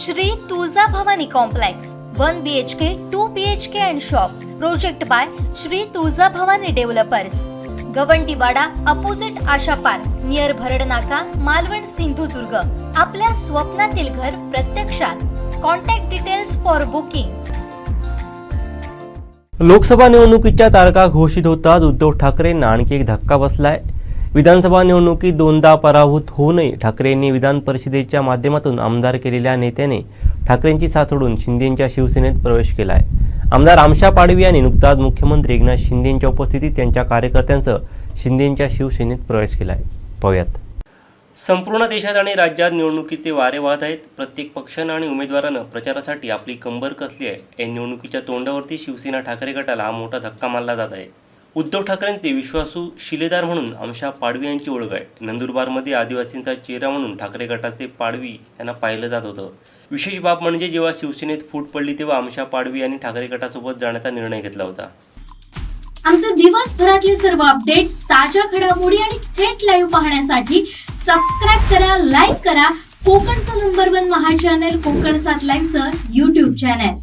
Shri Tulja Bhavani complex one B H K two B H K and shop project by Shri Tulja Bhavani developers Gawandiwada opposite Asha park near Bharad Naka Malvan Sindhudurg. आपल्या स्वप्नातील घर प्रत्यक्षात. Contact details for booking Lok Sabha निवडणुकीच्या तारखा घोषित होताच उद्धव ठाकरेंना आणखी एक धक्का बसलाय. विधानसभा निवडणुकीत दोनदा पराभूत होऊनही ठाकरेंनी विधान परिषदेच्या माध्यमातून आमदार केलेल्या नेत्याने ठाकरेंची साथ सोडून शिंदेंच्या शिवसेनेत प्रवेश केला आहे आमदार आमशा पाडवी यांनी नुकताच मुख्यमंत्री एकनाथ शिंदेंच्या उपस्थितीत त्यांच्या कार्यकर्त्यांसह शिंदेंच्या शिवसेनेत प्रवेश केला आहे पाहूयात. संपूर्ण देशात आणि राज्यात निवडणुकीचे वारे वाहत आहेत. प्रत्येक पक्षानं आणि उमेदवारानं प्रचारासाठी आपली कंबर कसली आहे? या निवडणुकीच्या तोंडावरती शिवसेना ठाकरे गटाला हा मोठा धक्का मानला जात आहे. उद्धव ठाकरेंचे विश्वासू शिलेदार म्हणून आमशा पाडवी यांची ओळख आहे. नंदुरबारमध्ये आदिवासींचा चेहरा म्हणून ठाकरे गटाचे पाडवी यांना पाहिलं जात होतं. विशेष बाब म्हणजे जेव्हा शिवसेनेत फूट पडली तेव्हा आमशा पाडवी यांनी ठाकरे गटासोबत जाण्याचा निर्णय घेतला होता. आमचे दिवसभरातले सर्व अपडेट्स ताज्या घडामोडी आणि थेट लाईव्ह पाहण्यासाठी सबस्क्राईब करा लाईक करा. कोकणचं number one Maha channel Konkan सात लाईव्हचं युट्यूब चॅनल